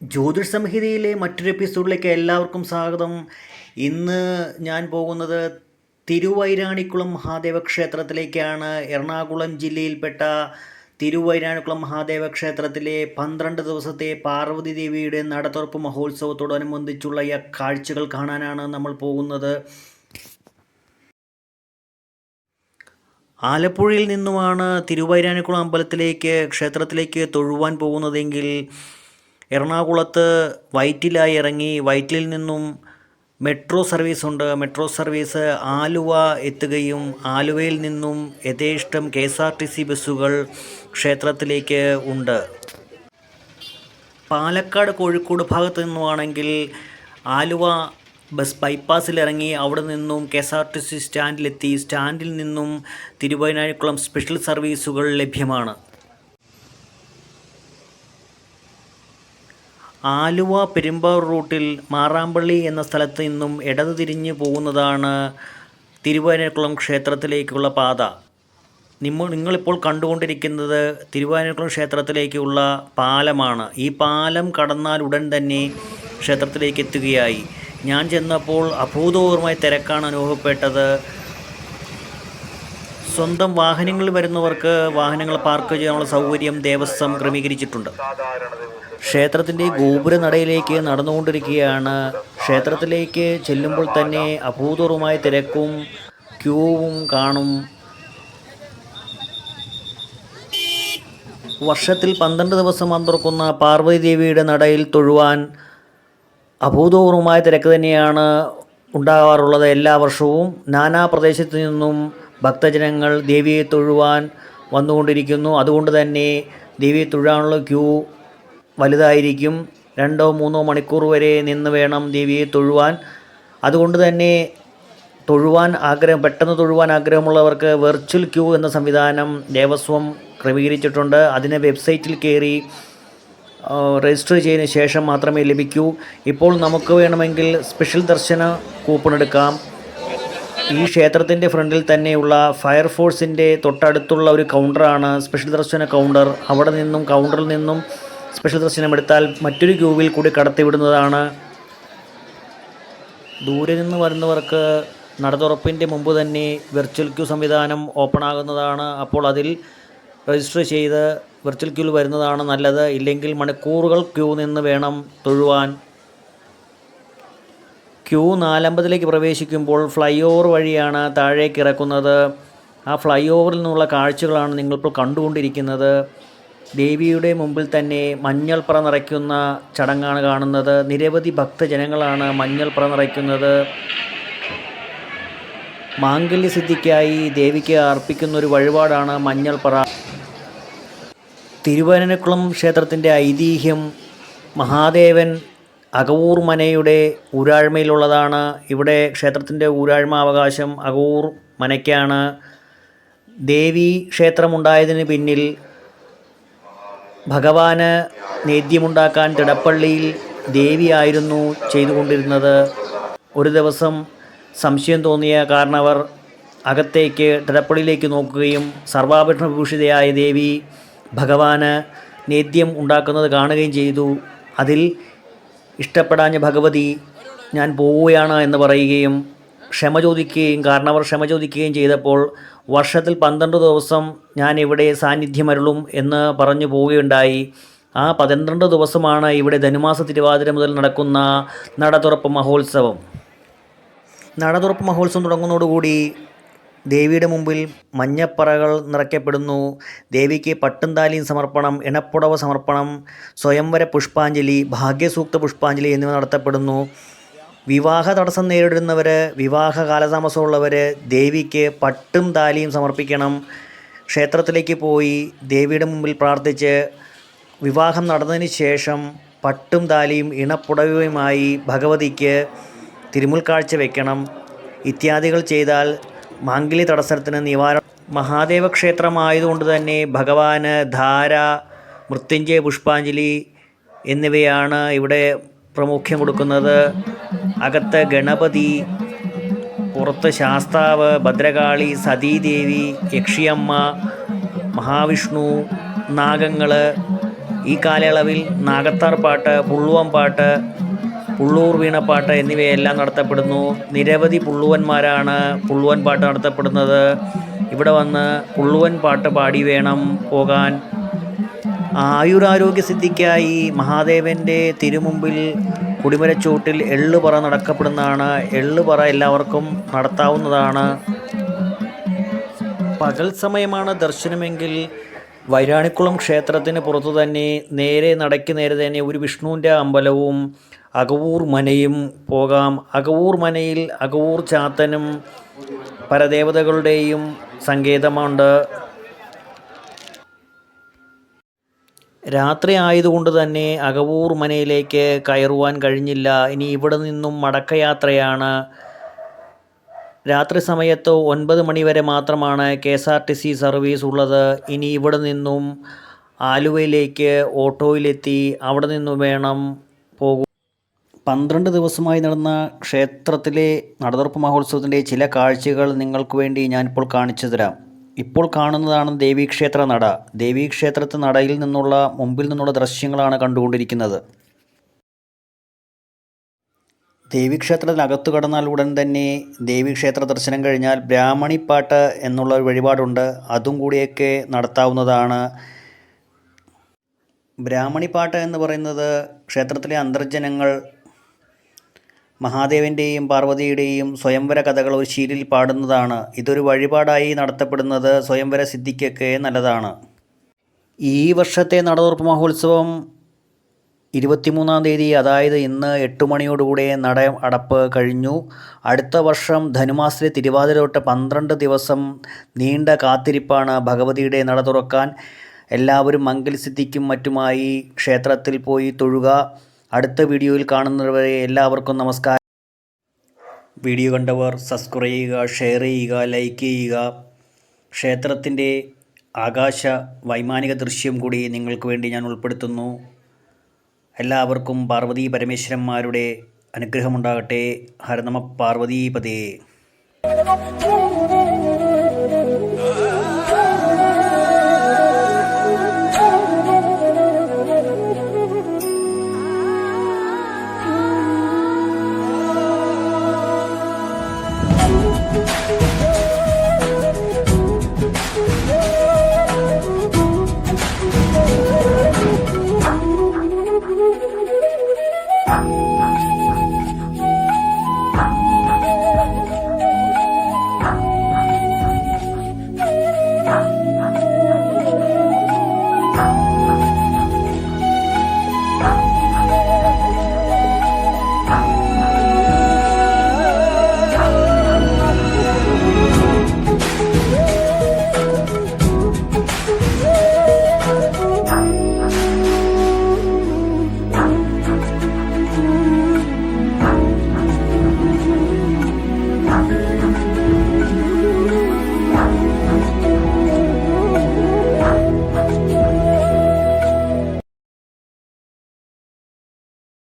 ജ്യോതിഷ സംഹിതയിലെ മറ്റൊരു എപ്പിസോഡിലേക്ക് എല്ലാവർക്കും സ്വാഗതം. ഇന്ന് ഞാൻ പോകുന്നത് തിരുവൈരാണിക്കുളം മഹാദേവ ക്ഷേത്രത്തിലേക്കാണ് എറണാകുളം ജില്ലയിൽപ്പെട്ട തിരുവൈരാണിക്കുളം മഹാദേവ ക്ഷേത്രത്തിലെ പന്ത്രണ്ട് ദിവസത്തെ പാർവതി ദേവിയുടെ നടത്തുറപ്പ് മഹോത്സവത്തോടനുബന്ധിച്ചുള്ള ഈ കാഴ്ചകൾ കാണാനാണ് നമ്മൾ പോകുന്നത്. ആലപ്പുഴയിൽ നിന്നുമാണ് തിരുവൈരാണിക്കുളം അമ്പലത്തിലേക്ക് ക്ഷേത്രത്തിലേക്ക് തൊഴുവാൻ പോകുന്നതെങ്കിൽ എറണാകുളത്ത് വൈറ്റിലായി ഇറങ്ങി വൈറ്റിൽ നിന്നും മെട്രോ സർവീസ് ഉണ്ട്. മെട്രോ സർവീസ് ആലുവ എത്തുകയും ആലുവയിൽ നിന്നും യഥേഷ്ടം K S R T C ബസ്സുകൾ ക്ഷേത്രത്തിലേക്ക് ഉണ്ട്. പാലക്കാട് കോഴിക്കോട് ഭാഗത്ത് നിന്നുമാണെങ്കിൽ ആലുവ ബസ് ബൈപ്പാസിൽ ഇറങ്ങി അവിടെ നിന്നും K S R T C സ്റ്റാൻഡിലെത്തി. സ്റ്റാൻഡിൽ നിന്നും തിരുവൈനാഴിക്കുളം സ്പെഷ്യൽ സർവീസുകൾ ലഭ്യമാണ്. ആലുവ പെരുമ്പാവൂർ റൂട്ടിൽ മാറാമ്പള്ളി എന്ന സ്ഥലത്ത് നിന്നും ഇടതു തിരിഞ്ഞു പോകുന്നതാണ് തിരുവാനക്കുളം ക്ഷേത്രത്തിലേക്കുള്ള പാത. നിങ്ങൾ നിങ്ങളിപ്പോൾ കണ്ടുകൊണ്ടിരിക്കുന്നത് തിരുവാനക്കുളം ക്ഷേത്രത്തിലേക്കുള്ള പാലമാണ്. ഈ പാലം കടന്നാൽ ഉടൻ തന്നെ ക്ഷേത്രത്തിലേക്ക് എത്തുകയായി. ഞാൻ ചെന്നപ്പോൾ അഭൂതപൂർവമായ തിരക്കാണ് അനുഭവപ്പെട്ടത്. സ്വന്തം വാഹനങ്ങളിൽ വരുന്നവർക്ക് വാഹനങ്ങൾ പാർക്ക് ചെയ്യാനുള്ള സൗകര്യം ദേവസ്വം ക്രമീകരിച്ചിട്ടുണ്ട്. ക്ഷേത്രത്തിന്റെ ഗോപുരനടയിലേക്ക് നടന്നുകൊണ്ടിരിക്കുകയാണ്. ക്ഷേത്രത്തിലേക്ക് ചെല്ലുമ്പോൾ തന്നെ അഭൂതപൂർവമായ തിരക്കും ക്യൂവും കാണും. വർഷത്തിൽ പന്ത്രണ്ട് ദിവസം വന്നുറക്കുന്ന പാർവതി ദേവിയുടെ നടയിൽ തൊഴുവാൻ അഭൂതപൂർവമായ തിരക്ക് തന്നെയാണ് ഉണ്ടാകാറുള്ളത് എല്ലാ വർഷവും. നാനാ പ്രദേശത്തു നിന്നും ഭക്തജനങ്ങൾ ദേവിയെ തൊഴുവാൻ വന്നുകൊണ്ടിരിക്കുന്നു. അതുകൊണ്ട് തന്നെ ദേവിയെ തൊഴാനുള്ള ക്യൂ വലുതായിരിക്കും. രണ്ടോ മൂന്നോ മണിക്കൂർ വരെ നിന്ന് വേണം ദേവിയെ തൊഴുവാൻ. അതുകൊണ്ട് തന്നെ തൊഴുവാൻ ആഗ്രഹം പെട്ടെന്ന് തൊഴുവാൻ ആഗ്രഹമുള്ളവർക്ക് വെർച്വൽ ക്യൂ എന്ന സംവിധാനം ദേവസ്വം ക്രമീകരിച്ചിട്ടുണ്ട്. അതിനെ വെബ്സൈറ്റിൽ കയറി രജിസ്റ്റർ ചെയ്തതിന് ശേഷം മാത്രമേ ലഭിക്കൂ. ഇപ്പോൾ നമുക്ക് വേണമെങ്കിൽ സ്പെഷ്യൽ ദർശന കൂപ്പൺ എടുക്കാം. ഈ ക്ഷേത്രത്തിന്റെ ഫ്രണ്ടിൽ തന്നെയുള്ള ഫയർഫോഴ്സിന്റെ തൊട്ടടുത്തുള്ള ഒരു കൗണ്ടറാണ് സ്പെഷ്യൽ ദർശന കൗണ്ടർ അവിടെ നിന്നും കൗണ്ടറിൽ നിന്നും സ്പെഷ്യൽ ദർശനം എടുത്താൽ മറ്റൊരു ക്യൂവിൽ കൂടി കടത്തിവിടുന്നതാണ് ദൂരെ നിന്ന് വരുന്നവർക്ക് നടതുറപ്പിന്റെ മുമ്പ് തന്നെ വെർച്വൽ ക്യൂ സംവിധാനം ഓപ്പൺ ആകുന്നതാണ്. അപ്പോൾ അതിൽ രജിസ്റ്റർ ചെയ്ത് വെർച്വൽ ക്യൂവിൽ വരുന്നതാണ് നല്ലത്. ഇല്ലെങ്കിൽ മണിക്കൂറുകൾ ക്യൂ നിന്ന് വേണം തൊഴുവാൻ. ക്യൂ നാലമ്പതിലേക്ക് പ്രവേശിക്കുമ്പോൾ ഫ്ലൈ ഓവർ വഴിയാണ് താഴേക്ക് ഇറക്കുന്നത്. ആ ഫ്ലൈ ഓവറിൽ നിന്നുള്ള കാഴ്ചകളാണ് നിങ്ങളിപ്പോൾ കണ്ടുകൊണ്ടിരിക്കുന്നത്. ദേവിയുടെ മുമ്പിൽ തന്നെ മഞ്ഞൾപ്ര നിറയ്ക്കുന്ന ചടങ്ങാണ് കാണുന്നത്. നിരവധി ഭക്തജനങ്ങളാണ് മഞ്ഞൾപ്ര നിറയ്ക്കുന്നത്. മാംഗല്യസിദ്ധിക്കായി ദേവിക്ക് അർപ്പിക്കുന്ന ഒരു വഴിപാടാണ് മഞ്ഞൾപ്ര തിരുവനന്തപുരം ക്ഷേത്രത്തിന്റെ ഐതിഹ്യം മഹാദേവൻ അകവൂർ മനയുടെ ഊരാഴ്മയിലുള്ളതാണ്. ഇവിടെ ക്ഷേത്രത്തിന്റെ ഊരാഴ്മ അവകാശം അകവൂർ മനയ്ക്കാണ്. ദേവി ക്ഷേത്രമുണ്ടായതിന് പിന്നിൽ ഭഗവാന് നേദ്യമുണ്ടാക്കാൻ തിടപ്പള്ളിയിൽ ദേവിയായിരുന്നു ചെയ്തുകൊണ്ടിരുന്നത്. ഒരു ദിവസം സംശയം തോന്നിയ കാരണവർ അകത്തേക്ക് തിടപ്പള്ളിയിലേക്ക് നോക്കുകയും സർവാഭരണ ദേവി ഭഗവാന് നേദ്യം ഉണ്ടാക്കുന്നത് കാണുകയും ചെയ്തു. അതിൽ ഇഷ്ടപ്പെടാഞ്ഞ ഭഗവതി ഞാൻ പോവുകയാണ് എന്ന് പറയുകയും ക്ഷമ ചോദിക്കുകയും കാരണവർ ക്ഷമ ചോദിക്കുകയും ചെയ്തപ്പോൾ വർഷത്തിൽ പന്ത്രണ്ട് ദിവസം ഞാൻ ഇവിടെ സാന്നിധ്യമരുളും എന്ന് പറഞ്ഞു പോവുകയുണ്ടായി. ആ പന്ത്രണ്ട് ദിവസമാണ് ഇവിടെ ധനുമാസ തിരുവാതിര മുതൽ നടക്കുന്ന നടതുറപ്പ് മഹോത്സവം. നടതുറപ്പ് മഹോത്സവം തുടങ്ങുന്നതോടുകൂടി ദേവിയുടെ മുമ്പിൽ മഞ്ഞപ്പറകൾ നിറയ്ക്കപ്പെടുന്നു. ദേവിക്ക് പട്ടും താലിയും സമർപ്പണം ഇണപ്പുടവ സമർപ്പണം സ്വയംവര പുഷ്പാഞ്ജലി ഭാഗ്യസൂക്ത പുഷ്പാഞ്ജലി എന്നിവ നടത്തപ്പെടുന്നു. വിവാഹ തടസ്സം നേരിടുന്നവർ വിവാഹ കാലതാമസമുള്ളവർ ദേവിക്ക് പട്ടും താലിയും സമർപ്പിക്കണം. ക്ഷേത്രത്തിലേക്ക് പോയി ദേവിയുടെ മുമ്പിൽ പ്രാർത്ഥിച്ച് വിവാഹം നടന്നതിന് ശേഷം പട്ടും താലിയും ഇണപ്പുടവയുമായി ഭഗവതിക്ക് തിരുമുൽക്കാഴ്ച വയ്ക്കണം ഇത്യാദികൾ ചെയ്താൽ മാംഗല്യ തടസ്സത്തിന് നിവാരണം മഹാദേവ ക്ഷേത്രമായതുകൊണ്ട് തന്നെ ഭഗവാന് ധാര മൃത്യുഞ്ജയ പുഷ്പാഞ്ജലി എന്നിവയാണ് ഇവിടെ പ്രാമുഖ്യം കൊടുക്കുന്നത്. അകത്ത് ഗണപതി പുറത്ത് ശാസ്താവ് ഭദ്രകാളി സതീദേവി യക്ഷിയമ്മ മഹാവിഷ്ണു നാഗങ്ങൾ ഈ കാലയളവിൽ നാഗത്താർ പാട്ട് പുള്ളുവം പാട്ട് പുള്ളൂർ വീണപ്പാട്ട് എന്നിവയെല്ലാം നടത്തപ്പെടുന്നു. നിരവധി പുള്ളുവന്മാരാണ് പുള്ളുവൻ പാട്ട് നടത്തപ്പെടുന്നത്. ഇവിടെ വന്ന് പുള്ളുവൻ പാട്ട് പാടി വേണം പോകാൻ. ആയുരാരോഗ്യ സിദ്ധിക്കായി മഹാദേവന്റെ തിരുമുമ്പിൽ കുടിമരച്ചൂട്ടിൽ എള്ളുപറ നടക്കപ്പെടുന്നതാണ്. എള്ളുപറ എല്ലാവർക്കും നടത്താവുന്നതാണ്. പകൽ സമയമാണ് ദർശനമെങ്കിൽ വൈരാണിക്കുളം ക്ഷേത്രത്തിന് പുറത്തു തന്നെ നേരെ നടയ്ക്ക് നേരെ തന്നെ ഒരു വിഷ്ണുവിന്റെ അമ്പലവും അകവൂർ മനയും പോകാം. അകവൂർ മനയിൽ അകവൂർ ചാത്തനും പരദേവതകളുടെയും സങ്കേതമുണ്ട്. രാത്രി ആയതുകൊണ്ട് തന്നെ അകവൂർ മനയിലേക്ക് കയറുവാൻ കഴിഞ്ഞില്ല. ഇനി ഇവിടെ നിന്നും മടക്കയാത്രയാണ്. രാത്രി സമയത്ത് ഒൻപത് മണിവരെ മാത്രമാണ് K S R T C service ഉള്ളത്. ഇനി ഇവിടെ നിന്നും ആലുവയിലേക്ക് ഓട്ടോയിലെത്തി അവിടെ നിന്നും വേണം പന്ത്രണ്ട് ദിവസമായി നടന്ന ക്ഷേത്രത്തിലെ നടതുറപ്പ് മഹോത്സവത്തിന്റെ ചില കാഴ്ചകൾ നിങ്ങൾക്ക് വേണ്ടി ഞാനിപ്പോൾ കാണിച്ചു തരാം. ഇപ്പോൾ കാണുന്നതാണ് ദേവീക്ഷേത്ര നട. ദേവീക്ഷേത്രത്തെ നടയിൽ നിന്നുള്ള മുമ്പിൽ നിന്നുള്ള ദൃശ്യങ്ങളാണ് കണ്ടുകൊണ്ടിരിക്കുന്നത്. ദേവീക്ഷേത്രത്തിനകത്തു കടന്നാൽ ഉടൻ തന്നെ ദേവീക്ഷേത്ര ദർശനം കഴിഞ്ഞാൽ ബ്രാഹ്മണിപ്പാട്ട് എന്നുള്ള ഒരു വഴിപാടുണ്ട്. അതും കൂടിയൊക്കെ നടത്താവുന്നതാണ്. ബ്രാഹ്മണിപ്പാട്ട് എന്ന് പറയുന്നത് ക്ഷേത്രത്തിലെ അന്തർജനങ്ങൾ മഹാദേവന്റെയും പാർവതിയുടെയും സ്വയംവര കഥകൾ ഒരു ശീലിൽ പാടുന്നതാണ്. ഇതൊരു വഴിപാടായി നടത്തപ്പെടുന്നത് സ്വയംവര സിദ്ധിക്കൊക്കെ നല്ലതാണ്. ഈ വർഷത്തെ നടതുറപ്പ് മഹോത്സവം ഇരുപത്തിമൂന്നാം തീയതി അതായത് ഇന്ന് എട്ട് മണിയോടുകൂടെ നട അടപ്പ് കഴിഞ്ഞു. അടുത്ത വർഷം ധനുമാസത്തിലെ തിരുവാതിര തൊട്ട് പന്ത്രണ്ട് ദിവസം നീണ്ട കാത്തിരിപ്പാണ് ഭഗവതിയുടെ നട തുറക്കാൻ. എല്ലാവരും മംഗൽസിദ്ധിക്കും മറ്റുമായി ക്ഷേത്രത്തിൽ പോയി തൊഴുക. അടുത്ത വീഡിയോയിൽ കാണുന്നവരെ എല്ലാവർക്കും നമസ്കാരം. വീഡിയോ കണ്ടവർ സബ്സ്ക്രൈബ് ചെയ്യുക ഷെയർ ചെയ്യുക ലൈക്ക് ചെയ്യുക. ക്ഷേത്രത്തിന്റെ ആകാശ വൈമാനിക ദൃശ്യം കൂടി നിങ്ങൾക്ക് വേണ്ടി ഞാൻ ഉൾപ്പെടുത്തുന്നു. എല്ലാവർക്കും പാർവതി പരമേശ്വരന്മാരുടെ അനുഗ്രഹമുണ്ടാകട്ടെ. ഹരനമ പാർവതീപതേ